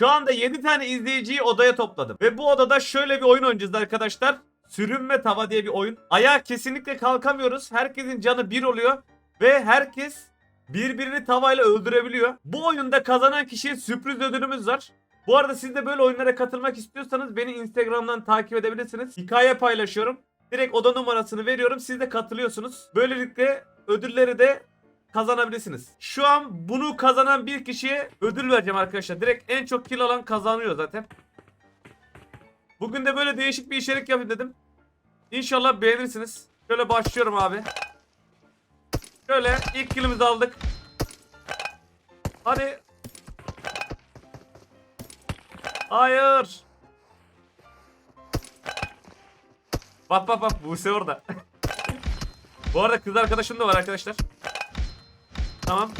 Şu anda 7 tane izleyiciyi odaya topladım. Ve bu odada şöyle bir oyun oynayacağız arkadaşlar. Sürünme tava diye bir oyun. Ayağa kesinlikle kalkamıyoruz. Herkesin canı bir oluyor. Ve herkes birbirini tavayla öldürebiliyor. Bu oyunda kazanan kişiye sürpriz ödülümüz var. Bu arada siz de böyle oyunlara katılmak istiyorsanız beni Instagram'dan takip edebilirsiniz. Hikaye paylaşıyorum. Direkt oda numarasını veriyorum. Siz de katılıyorsunuz. Böylelikle ödülleri de kazanabilirsiniz. Şu an bunu kazanan bir kişiye ödül vereceğim arkadaşlar. Direkt en çok kill alan kazanıyor zaten. Bugün de böyle değişik bir içerik yapayım dedim. İnşallah beğenirsiniz. Şöyle başlıyorum abi. Şöyle ilk killimizi aldık. Hadi. Hayır. Bak bak bak Buse orada. Bu arada kız arkadaşım da var arkadaşlar. Tamam.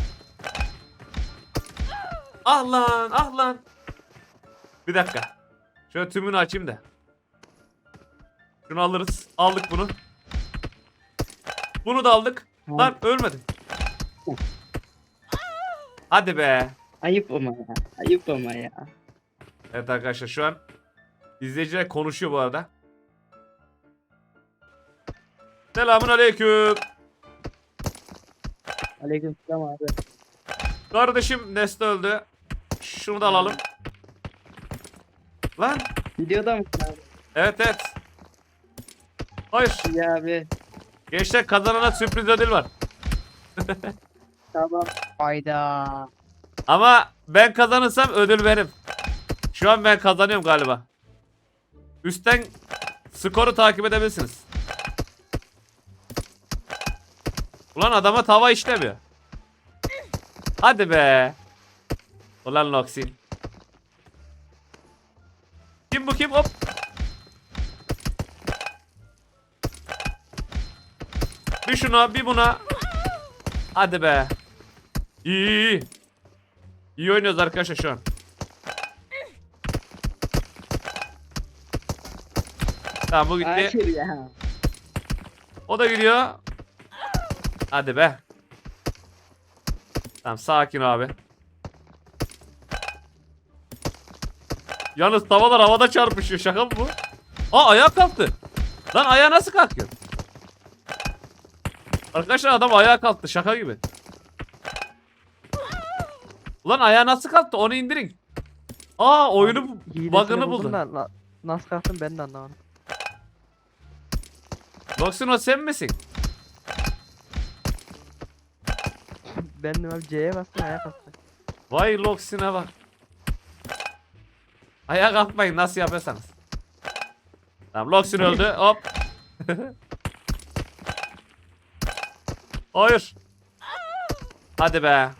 Ah lan ah lan. Bir dakika. Şöyle tümünü açayım da. Şunu alırız. Aldık bunu. Bunu da aldık. Lan ölmedim. Hadi be. Ayıp ama ya. Ayıp ama ya. Evet arkadaşlar şu an izleyiciler konuşuyor bu arada. Selamun aleyküm. Aleykümselam abi. Kardeşim Neste öldü. Şunu da alalım. Lan. Videoda mısın abi? Evet evet. Hayır. Ya abi. Gençler kazanana sürpriz ödül var. Tamam. Hayda. Ama ben kazanırsam ödül benim. Şu an ben kazanıyorum galiba. Üstten skoru takip edebilirsiniz. Ulan adama tava işlemiyor. Hadi be. Ulan Noxin. Kim bu kim? Hop. Bir şuna bir buna. Hadi be. İyi iyi. iyi. Oynuyoruz arkadaşlar şu an. Tamam bu gitti. O da gidiyor. Hadi be. Tamam sakin abi. Yalnız tavalar havada çarpışıyor. Şaka mı bu? Aa ayağa kalktı. Lan ayağa nasıl kalkıyor? Arkadaşlar adam ayağa kalktı. Şaka gibi. Ulan ayağa nasıl kalktı? Onu indirin. Aa oyunu bug'ını na- nasıl kalktım ben de anlamadım. Noxin o sen misin? Ben de abi C'ye bastım ayağa kalktı. Vay Loxin'e bak. Ayağa kalkmayın nasıl yapıyorsanız. Tamam Loxin öldü. Hop. Hayır. Hadi be.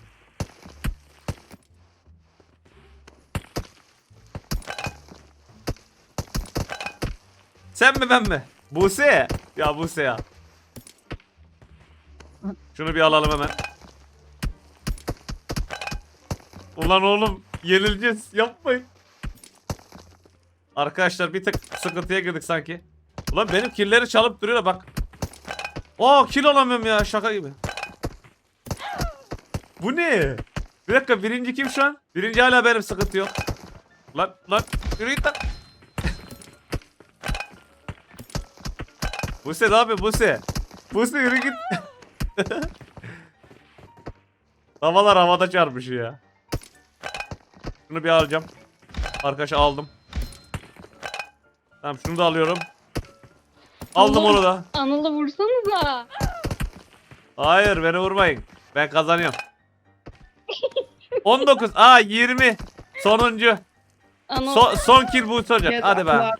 Sen mi ben mi? Buse. Ya Buse ya. Şunu bir alalım hemen. Ulan oğlum yenileceğiz yapmayın. Arkadaşlar bir tık sıkıntıya girdik sanki. Ulan benim killeri çalıp duruyor bak. Aa kill alamıyorum ya şaka gibi. Bu ne? Bir dakika birinci kim şu an? Birinci hala benim sıkıntı yok. Lan lan yürü git lan. Buse ne yapıyor Buse? Buse yürü git. Havalar havada çarpışıyor ya. Şunu bir alacağım. Arkadaşlar aldım. Tamam şunu da alıyorum. Aldım Allah. onu da. Anıl'ı vursanıza. Hayır beni vurmayın. Ben kazanıyorum. 19. Aa 20. Sonuncu. Anıl. So- son kill bu olacak. Evet, Hadi be. Abi.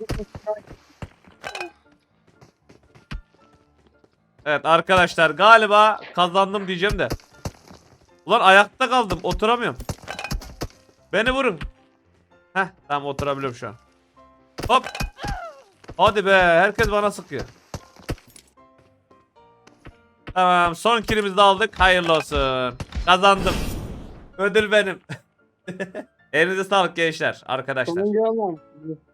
Evet arkadaşlar galiba kazandım diyeceğim de. Ulan ayakta kaldım. Oturamıyorum. Beni vurun. Heh tamam oturabiliyorum şu an. Hop. Hadi be herkes bana sıkıyor. Tamam son killimizi de aldık. Hayırlı olsun. Kazandım. Ödül benim. Elinize sağlık gençler arkadaşlar.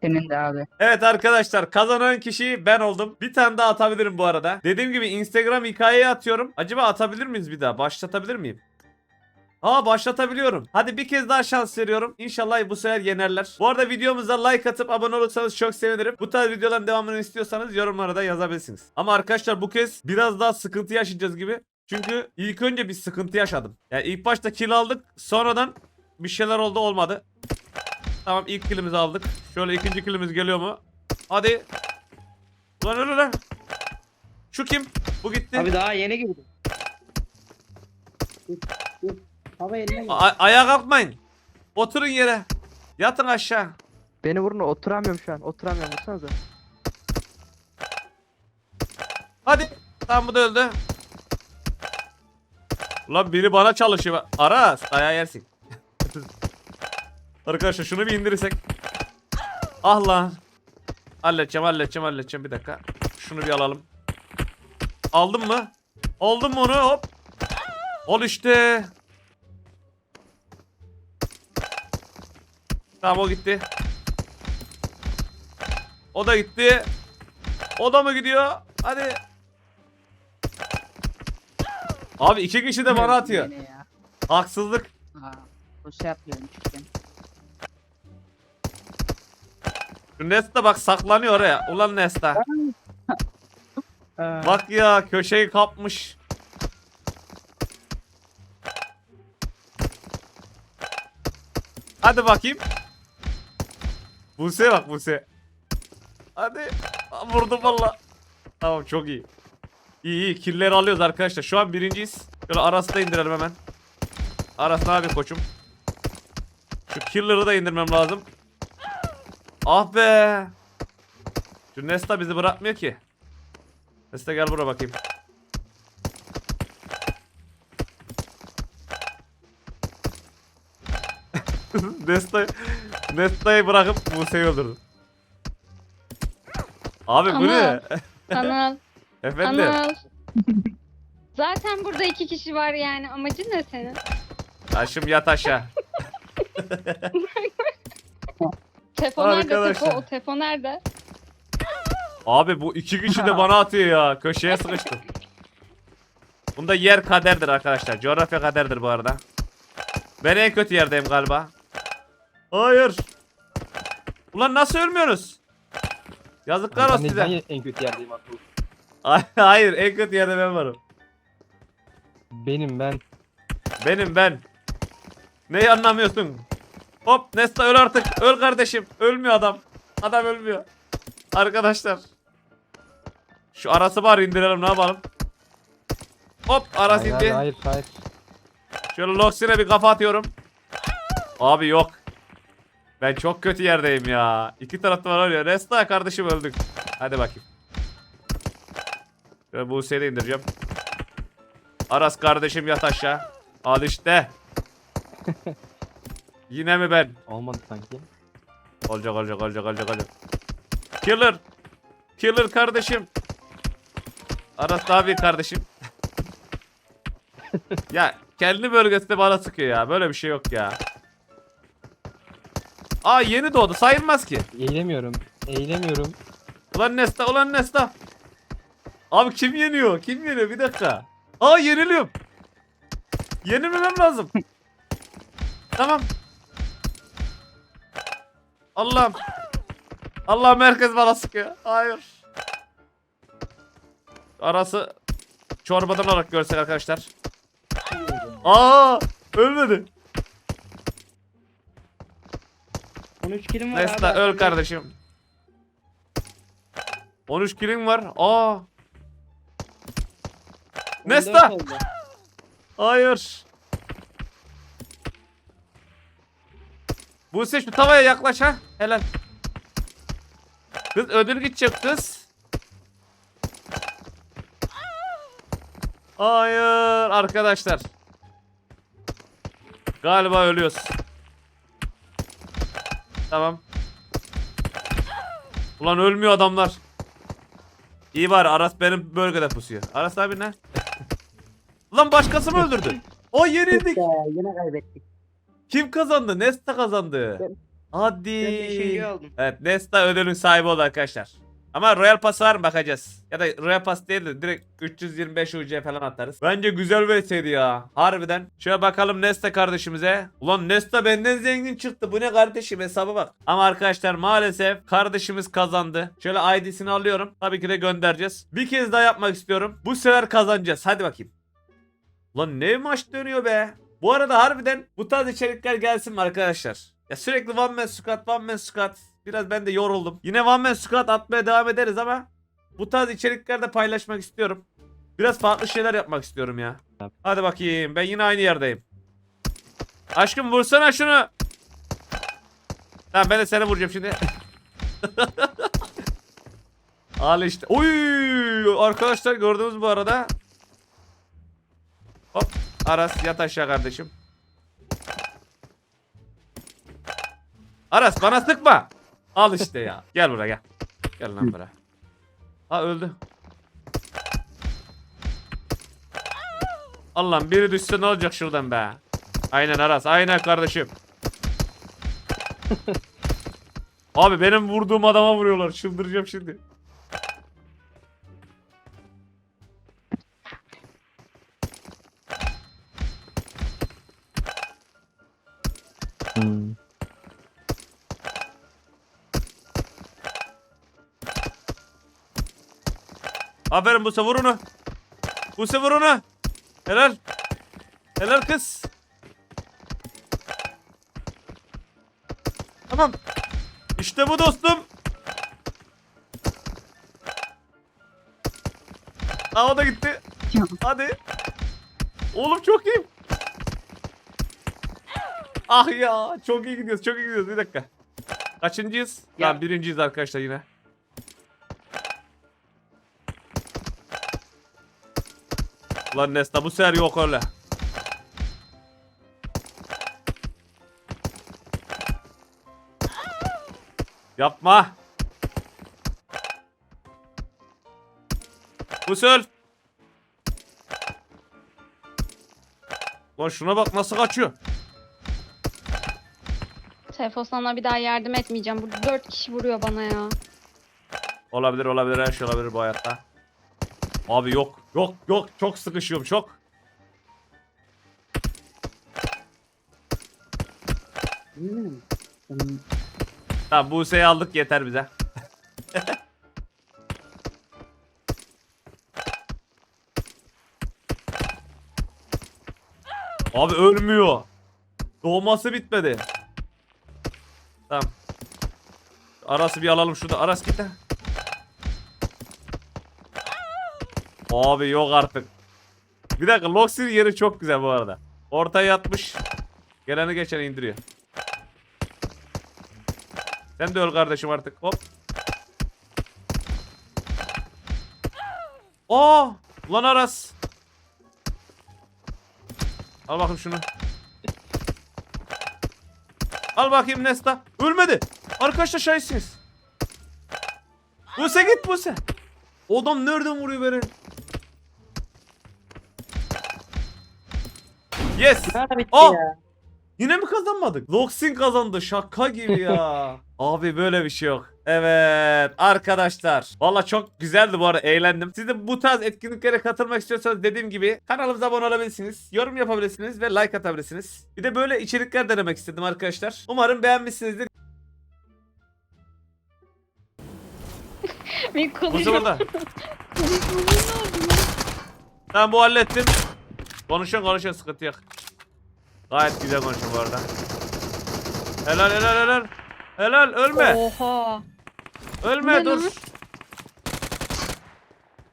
Senin de abi. Evet arkadaşlar kazanan kişi ben oldum. Bir tane daha atabilirim bu arada. Dediğim gibi Instagram hikayeye atıyorum. Acaba atabilir miyiz bir daha? Başlatabilir miyim? Aa başlatabiliyorum. Hadi bir kez daha şans veriyorum. İnşallah bu sefer yenerler. Bu arada videomuza like atıp abone olursanız çok sevinirim. Bu tarz videoların devamını istiyorsanız yorumlara da yazabilirsiniz. Ama arkadaşlar bu kez biraz daha sıkıntı yaşayacağız gibi. Çünkü ilk önce bir sıkıntı yaşadım. Yani ilk başta kill aldık. Sonradan bir şeyler oldu olmadı. Tamam ilk killimizi aldık. Şöyle ikinci killimiz geliyor mu? Hadi. Lan öyle lan. Şu kim? Bu gitti. Abi daha yeni girdim. Hava eline gel. A- ayağa kalkmayın. Oturun yere. Yatın aşağı. Beni vurun oturamıyorum şu an. Oturamıyorum vursanıza. Hadi. Tamam bu da öldü. Ulan biri bana çalışıyor. Aras ayağa yersin. Arkadaşlar şunu bir indirirsek. Ah lan. Halledeceğim halledeceğim halledeceğim bir dakika. Şunu bir alalım. Aldın mı? Aldın mı onu hop. Ol işte. Tamam o gitti. O da gitti. O da mı gidiyor? Hadi. Abi iki kişi de bana atıyor. Yine ya. Haksızlık. Aa, bu şey yapıyorum çıkın. Şu Nesta bak saklanıyor oraya. Ulan Nesta. Aa, Bak ya köşeyi kapmış. Hadi bakayım. Buse bak Buse. Hadi. Vurdum valla. Tamam çok iyi. İyi iyi killeri alıyoruz arkadaşlar. Şu an birinciyiz. Şöyle Aras'ı da indirelim hemen. Aras ne abi koçum? Şu killer'ı da indirmem lazım. Ah be. Şu Nesta bizi bırakmıyor ki. Nesta gel buraya bakayım. Nesta Nesta'yı bırakıp Buse'yi öldürdüm. Abi bu ne? Anıl. Efendim? Anıl. Zaten burada iki kişi var yani. Amacın ne senin? Taşım yat aşağı. Tefo nerede? Arkadaşlar. Tefo, o Tefo nerede? Abi bu iki kişi de bana atıyor ya. Köşeye sıkıştım. Bunda yer kaderdir arkadaşlar. Coğrafya kaderdir bu arada. Ben en kötü yerdeyim galiba. Hayır. Ulan nasıl ölmüyorsunuz? Yazıklar Ben olsun neden size. en kötü yerdeyim? Ay- Hayır en kötü yerde ben varım. Benim ben. Benim ben. Neyi anlamıyorsun? Hop Nesta öl artık. Öl kardeşim. Ölmüyor adam. Adam ölmüyor. Arkadaşlar. Şu arası var indirelim ne yapalım? Hop aras Hayır, indi. hayır, hayır, hayır. Şöyle Loxin'e bir kafa atıyorum. Abi yok. Ben çok kötü yerdeyim ya. İki tarafta var ya. Nesta kardeşim öldük. Hadi bakayım. Şöyle Buse'yi de indireceğim. Aras kardeşim yat aşağı. Al işte. Yine mi ben? Olmadı sanki. Olacak olacak olacak olacak olacak. Killer. Killer kardeşim. Aras bir kardeşim. ya kendi bölgesinde bana sıkıyor ya. Böyle bir şey yok ya. Aa yeni doğdu sayılmaz ki. Eğilemiyorum. Eğilemiyorum. Ulan Nesta ulan Nesta. Abi kim yeniyor? Kim yeniyor? Bir dakika. Aa yeniliyorum. Yenilmemem lazım. tamam. Allah'ım. Allah'ım herkes bana sıkıyor. Hayır. Arası çorbadan olarak görsek arkadaşlar. Aa ölmedi. 13 kilim var Nesta abi. öl kardeşim. 13 kilin var. Aa. 14 Nesta. oldu. Hayır. Buse şu tavaya yaklaş ha. Helal. Kız ödül gidecek kız. Hayır arkadaşlar. Galiba ölüyoruz. Tamam. Ulan ölmüyor adamlar. İyi var Aras benim bölgede pusuyor. Aras abi ne? Ulan başkası mı öldürdü? O yenildik. Ya, yine kaybettik. Kim kazandı? Nesta kazandı. Hadi. Ben 5. oldum. Evet Nesta ödülün sahibi oldu arkadaşlar. Ama Royal Pass var mı bakacağız. Ya da Royal Pass değil de direkt 325 UC falan atarız. Bence güzel bir VS'ydi ya. Harbiden. Şöyle bakalım Nesta kardeşimize. Ulan Nesta benden zengin çıktı. Bu ne kardeşim hesaba bak. Ama arkadaşlar maalesef kardeşimiz kazandı. Şöyle ID'sini alıyorum. Tabii ki de göndereceğiz. Bir kez daha yapmak istiyorum. Bu sefer kazanacağız. Hadi bakayım. Lan ne maç dönüyor be. Bu arada harbiden bu tarz içerikler gelsin mi arkadaşlar? Ya sürekli one man squat, one man squat. Biraz ben de yoruldum. Yine one man squat atmaya devam ederiz ama bu tarz içerikler de paylaşmak istiyorum. Biraz farklı şeyler yapmak istiyorum ya. Hadi bakayım ben yine aynı yerdeyim. Aşkım vursana şunu. Tamam ben de seni vuracağım şimdi. Al işte. Oy arkadaşlar gördünüz bu arada. Hop Aras yat aşağı kardeşim. Aras bana sıkma. Al işte ya. Gel buraya gel. Gel lan buraya. Ha öldü. Allah'ım biri düşse ne olacak şuradan be. Aynen Aras aynen kardeşim. Abi benim vurduğum adama vuruyorlar. Çıldıracağım şimdi. Aferin Buse vur onu. Buse vur onu. Helal. Helal kız. Tamam. İşte bu dostum. Aa o da gitti. Hadi. Oğlum çok iyi. Ah ya çok iyi gidiyoruz çok iyi gidiyoruz bir dakika. Kaçıncıyız? Ya. Tamam birinciyiz arkadaşlar yine. Lan Nesta bu sefer yok öyle. Yapma. Usul. Lan şuna bak nasıl kaçıyor. Seyfo sana bir daha yardım etmeyeceğim. Burada dört kişi vuruyor bana ya. Olabilir olabilir her şey olabilir bu hayatta. Abi yok yok yok çok sıkışıyorum çok. Bilmiyorum. Ben- Tamam Buse'yi aldık yeter bize. Abi ölmüyor. Doğması bitmedi. Tamam. Aras'ı bir alalım şurada. Aras git lan. Abi yok artık. Bir dakika Loxir yeri çok güzel bu arada. Ortaya yatmış. Geleni geçeni indiriyor. Sen de öl kardeşim artık. Hop. Aa! Lan Aras. Al bakayım şunu. Al bakayım Nesta. Ölmedi. Arkadaşlar şahitsiniz. Buse git Buse. O adam nereden vuruyor beni? Yes. Ne ara bitti Aa! ya? Yine mi kazanmadık? Loxin kazandı. Şaka gibi ya. Abi böyle bir şey yok. Evet arkadaşlar. Valla çok güzeldi bu arada eğlendim. Siz de bu tarz etkinliklere katılmak istiyorsanız dediğim gibi kanalımıza abone olabilirsiniz. Yorum yapabilirsiniz ve like atabilirsiniz. Bir de böyle içerikler denemek istedim arkadaşlar. Umarım beğenmişsinizdir. Bir Bu konuşma. sefer de. Tamam bu hallettim. Konuşun konuşun sıkıntı yok. Gayet güzel konuşun bu arada. Helal helal helal. Helal ölme. Oha. Ölme Ne dur.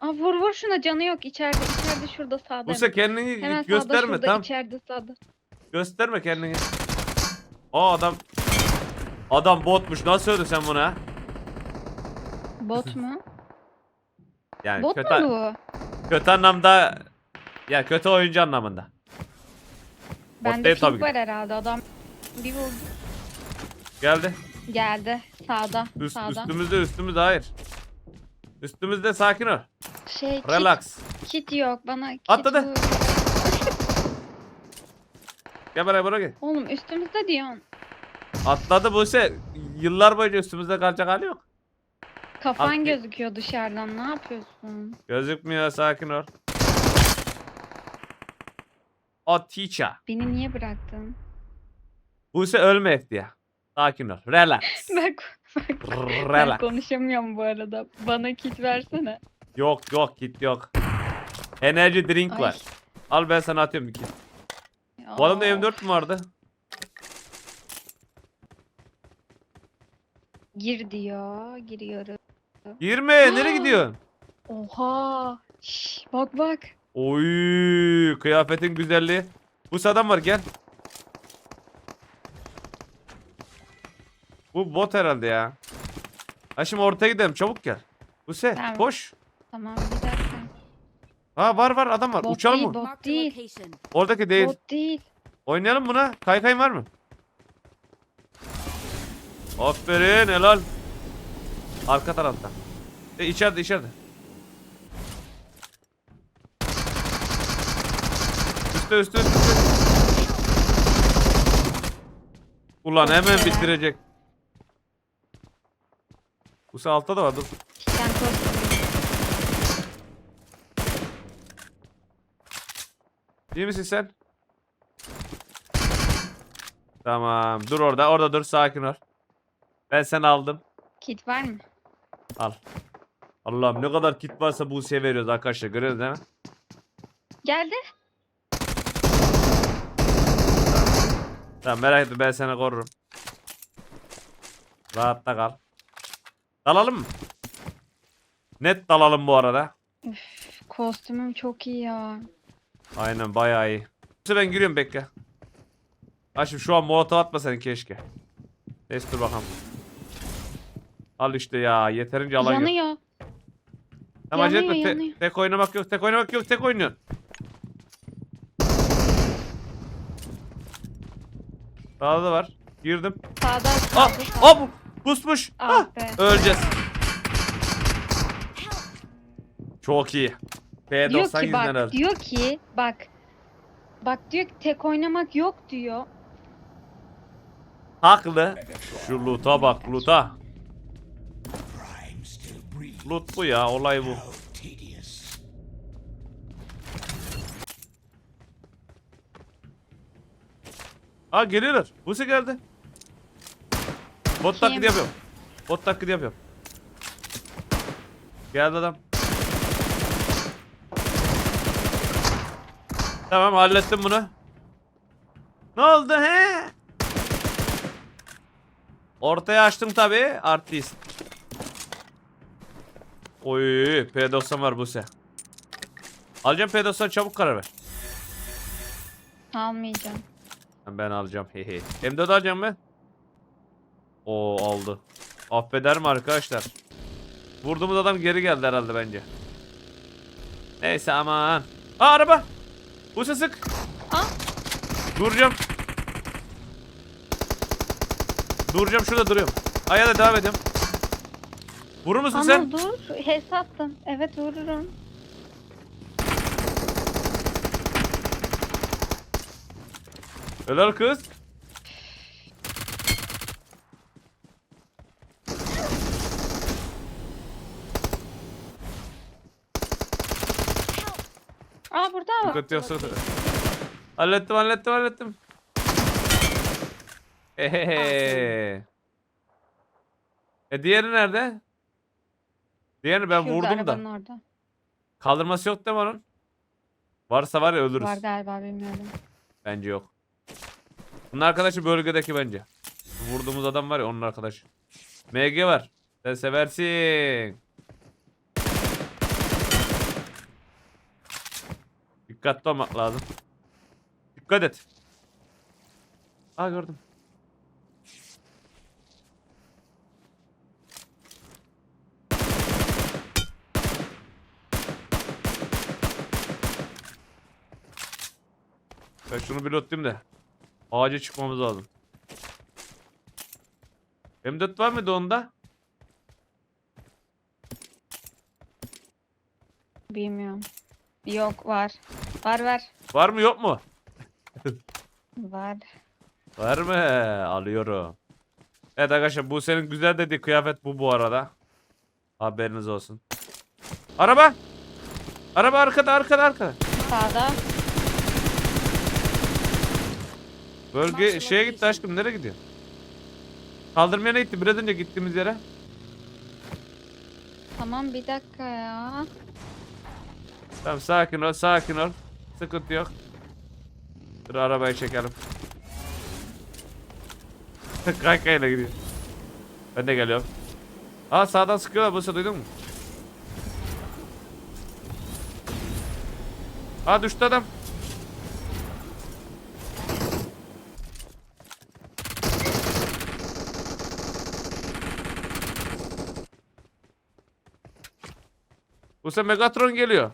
Aa, vur vur şuna canı yok içeride içeride şurada sağda. Buse kendini Hemen sağda gösterme şurada tamam. içeride sağda. Gösterme kendini. Aa adam Adam botmuş. Nasıl öldü sen buna? Bot mu? Yani Bot kötü mu bu? kötü anlamda ya kötü oyuncu anlamında. Bende değil tabii ki. var herhalde adam. Bir vurdu. Geldi. Geldi sağda. Üst, sağda. üstümüzde üstümüzde hayır. Üstümüzde sakin ol. Şey kit, Relax. kit yok bana kit Atladı. Gel buraya buraya gel. Oğlum üstümüzde diyorsun. Atladı Buse. Yıllar boyunca üstümüzde kalacak hali yok. Kafan Akli- gözüküyor dışarıdan. Ne yapıyorsun? Gözükmüyor sakin ol. Teacher. Beni niye bıraktın? Buse ölmek diye. Sakin ol. Relax. Ben, ben, ben Relax. konuşamıyorum bu arada. Bana kit versene. Yok yok git yok. Enerji drink Ay. var. Al ben sana atıyorum bir kit. Bu adamda Aa, M4 mü vardı? Gir diyor. Giriyorum. Girme nereye gidiyorsun? Oha. Şş, bak bak. Oy kıyafetin güzelliği. Bu adam var gel. Bu bot herhalde ya. Ha şimdi ortaya gidelim çabuk gel. Buse Tamam. koş. Tamam bir dakika. Ha var var adam var. Bot Uçalım değil, mı? bot Marked a değil. location. Oradaki değil. Bot değil. Oynayalım buna. Kaykay var mı? Aferin helal. Arka tarafta. E içeride içeride. Üstte üstte üstte. Ulan hemen bitirecek. Bu altta da var dur. Sen. İyi misin sen? Tamam. Dur orada. Orada dur. Sakin ol. Ben seni aldım. Kit var mı? Al. Allah'ım ne kadar kit varsa Buse'ye veriyoruz arkadaşlar. Görüyoruz değil mi? Geldi. Tamam merak etme ben seni korurum. Rahatta kal. Dalalım mı? Net dalalım bu arada. Kostümüm çok iyi ya. Aynen bayağı iyi. Neyse ben giriyorum bekle. Şimdi şu an molotov atma sen keşke. Neyse dur bakalım. Al işte ya yeterince alan yok. Yanıyor. Tamam acele yanıyor, etme. Te- yanıyor. tek oynamak yok. Tek oynamak yok. Tek oynuyorsun. Sağda da var. Girdim. Sağda Ah! sağda. sağda. Ah! bu- Pusmuş. Ah Ah! be. Öleceğiz. Çok iyi. Diyor P90 ki yüzünden bak öldü. diyor ki bak bak diyor ki tek oynamak yok diyor. Haklı. Şu loot'a bak loot'a. Loot bu ya olay bu. Aa geliyorlar. Buse geldi. Bot Kim? taklidi yapıyorum. Bot taklidi yapıyorum. Geldi adam. Tamam hallettim bunu. Ne oldu he? Ortaya açtım tabi. Artist. Oy P90 var Buse. Alacağım P90 çabuk karar ver. Almayacağım. Ben alacağım. Hehe. M4 alacağım mı? O aldı. Affeder mi arkadaşlar? Vurduğumuz adam geri geldi herhalde bence. Neyse aman. Aa araba. Buse sık. Aa. Duracağım. Duracağım şurada duruyorum. Aya da devam ediyorum. Vurur musun Ama sen? dur hesattım. Evet vururum. Helal kız. Aa burada mı? Sıkıntı yok. Hallettim hallettim hallettim. Ehehe. E diğeri nerede? Diğerini ben Şurada, vurdum da. orada. Kaldırması yok değil mi onun? Varsa var ya ölürüz. Var galiba bilmiyorum. Bence yok. Bunun arkadaşı bölgedeki bence. Vurduğumuz adam var ya onun arkadaşı. MG var. Sen seversin. Dikkatli olmak lazım. Dikkat et. Aa gördüm. Ben şunu bir lootlayayım da. Ağaca çıkmamız lazım. M4 var mıydı onda? Bilmiyorum. Yok var. Var var. Var mı yok mu? Var. Var mı? Alıyorum. Evet arkadaşlar bu senin güzel dediği kıyafet bu bu arada. Haberiniz olsun. Araba. Araba arkada arkada arkada. Sağda. Bölge şeye gitti aşkım nereye gidiyor? Kaldırmaya gitti biraz önce gittiğimiz yere. Tamam bir dakika ya. Tamam sakin ol sakin ol. Sıkıntı yok. Dur arabayı çekelim. Kaykayla gidiyor. Ben de geliyorum. Aa sağdan sıkıyorlar Buse duydun mu? Aa düştü adam. Buse Megatron geliyor.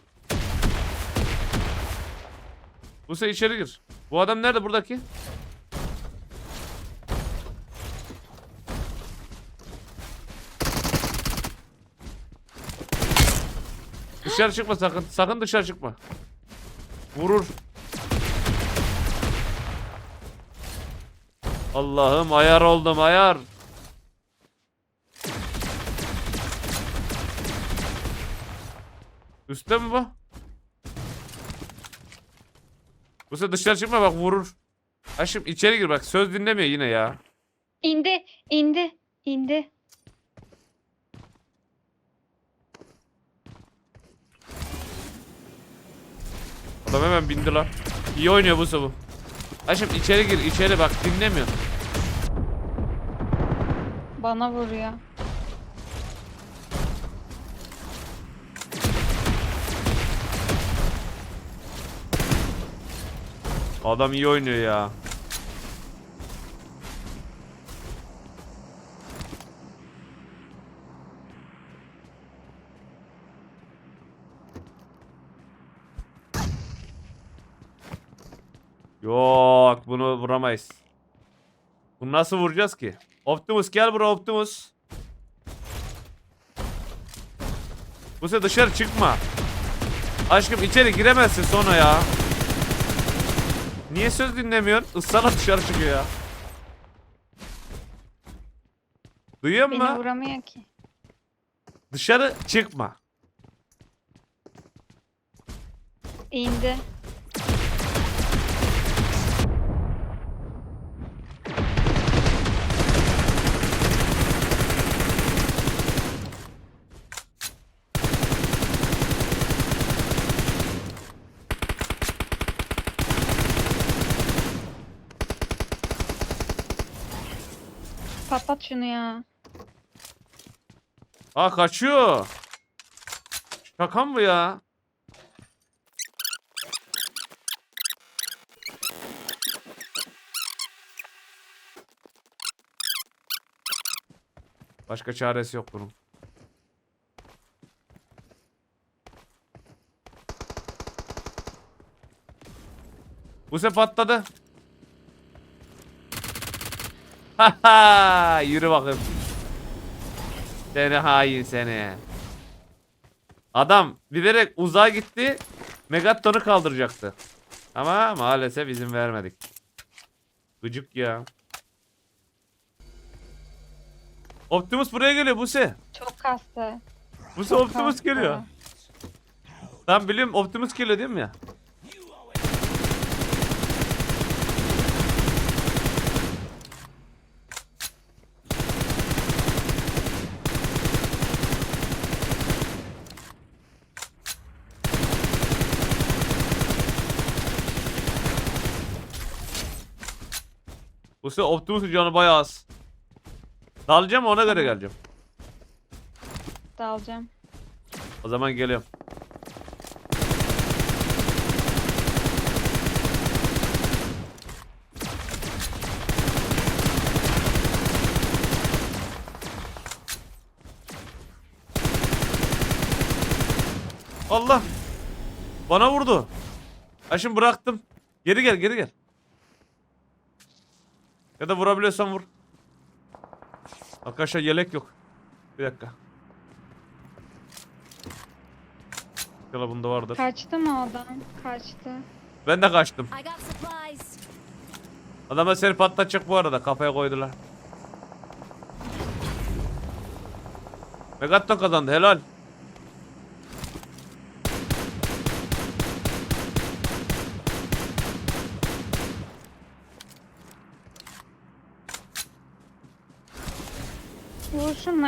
Buse içeri gir. Bu adam nerede buradaki? Dışarı çıkma sakın. Sakın dışarı çıkma. Vurur. Allah'ım ayar oldum ayar. Üstte mi bu? Bu sefer dışarı çıkma bak vurur. Aşkım içeri gir bak söz dinlemiyor yine ya. İndi, indi, indi. Adam hemen bindi lan. İyi oynuyor bu sefer. Aşkım içeri gir içeri bak dinlemiyor. Bana vuruyor. Adam iyi oynuyor ya. Yok bunu vuramayız. Bunu nasıl vuracağız ki? Optimus gel buraya Optimus. Bu sefer dışarı çıkma. Aşkım içeri giremezsin sonra ya. Niye söz dinlemiyorsun? Issana dışarı çıkıyor ya. Duyuyor Beni musun? vuramıyor ki. Dışarı çıkma. İndi. Patlat şunu ya. Aa kaçıyor. Şaka mı ya? Başka çaresi yok bunun. Bu sefer patladı. yürü bakayım. Seni hain seni. Adam bilerek uzağa gitti. Megatron'u kaldıracaktı. Ama maalesef izin vermedik. Gıcık ya. Optimus buraya geliyor Buse. Çok kastı. Buse Çok Optimus kastı. geliyor. Tamam biliyorum Optimus geliyor değil mi ya? Bu sefer Optimus'un canı bayağı az. Dalacağım ona göre geleceğim. Dalacağım. O zaman geliyorum. Allah. Bana vurdu. Aşım bıraktım. Geri gel geri gel. Ya da vurabiliyorsan vur. Arkadaşlar yelek yok. Bir dakika. İnşallah bunda vardır. Kaçtı mı adam? Kaçtı. Ben de kaçtım. Adamlar seni patlatacak bu arada. Kafaya koydular. Megatton kazandı helal.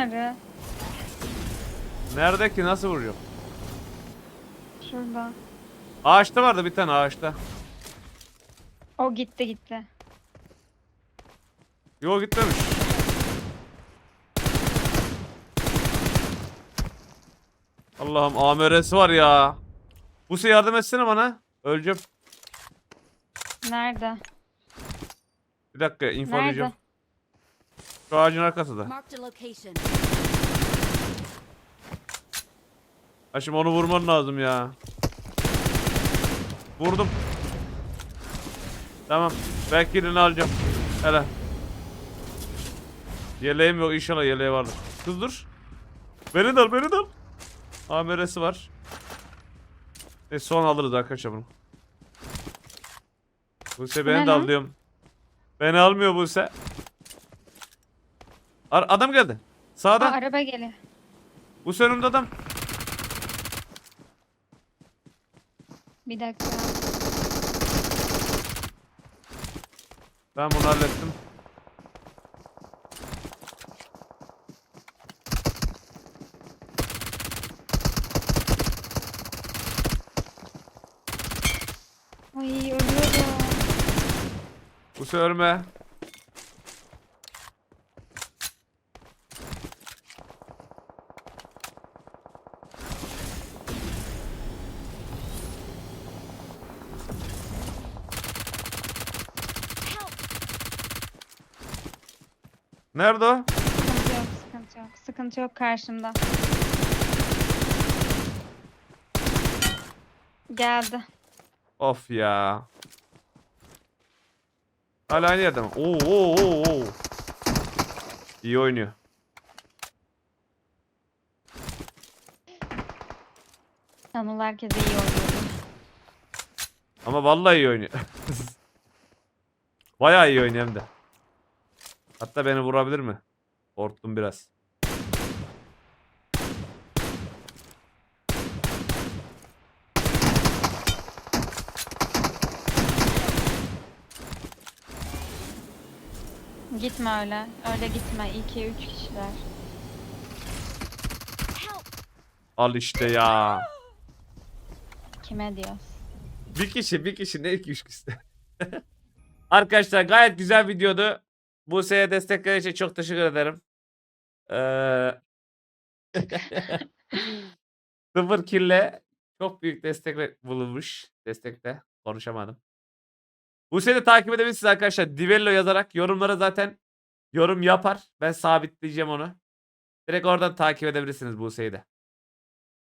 Şunları. Nerede ki nasıl vuruyor? Şurada. Ağaçta vardı bir tane ağaçta. O gitti gitti. Yo gitmemiş. Allah'ım AMR'si var ya. Buse yardım etsene bana. Öleceğim. Nerede? Bir dakika. Nerede? Şu ağacın arkasında. Marked a location. Ha şimdi onu vurman lazım ya. Vurdum. Tamam. Belki birini alacağım. Hele. Yeleğim yok inşallah yeleği vardır. Kız dur. Beni de al beni de al. AMR'si var. E son alırız arkadaşlar bunu. Buse beni ne de lan? al diyorum. Beni almıyor Buse. Ar- adam geldi. Aa, araba geliyor. Buse önümde adam. Bir dakika. Ben bunu hallettim. Ay ölüyorum. Buse ölme. Nerede o? Sıkıntı yok sıkıntı yok. Sıkıntı yok karşımda. Geldi. Of ya. Hala aynı yerde mi? Oo oo oo oo. İyi oynuyor. Anıl herkese iyi oynuyor. Ama vallahi iyi oynuyor. Bayağı iyi oynuyor hem de. Hatta beni vurabilir mi? Korktum biraz. Gitme öyle. Öyle gitme. 2 3 kişiler. Al işte ya. Kime diyoruz? Bir kişi bir kişi ne iki üç kişi. Arkadaşlar gayet güzel videodu. Buse'ye destekler için çok teşekkür ederim. Ee... Sıfır kille çok büyük destek bulunmuş. Destekte konuşamadım. Buse'yi de takip edebilirsiniz arkadaşlar. Divello yazarak yorumlara zaten yorum yapar. Ben sabitleyeceğim onu. Direkt oradan takip edebilirsiniz Buse'yi de.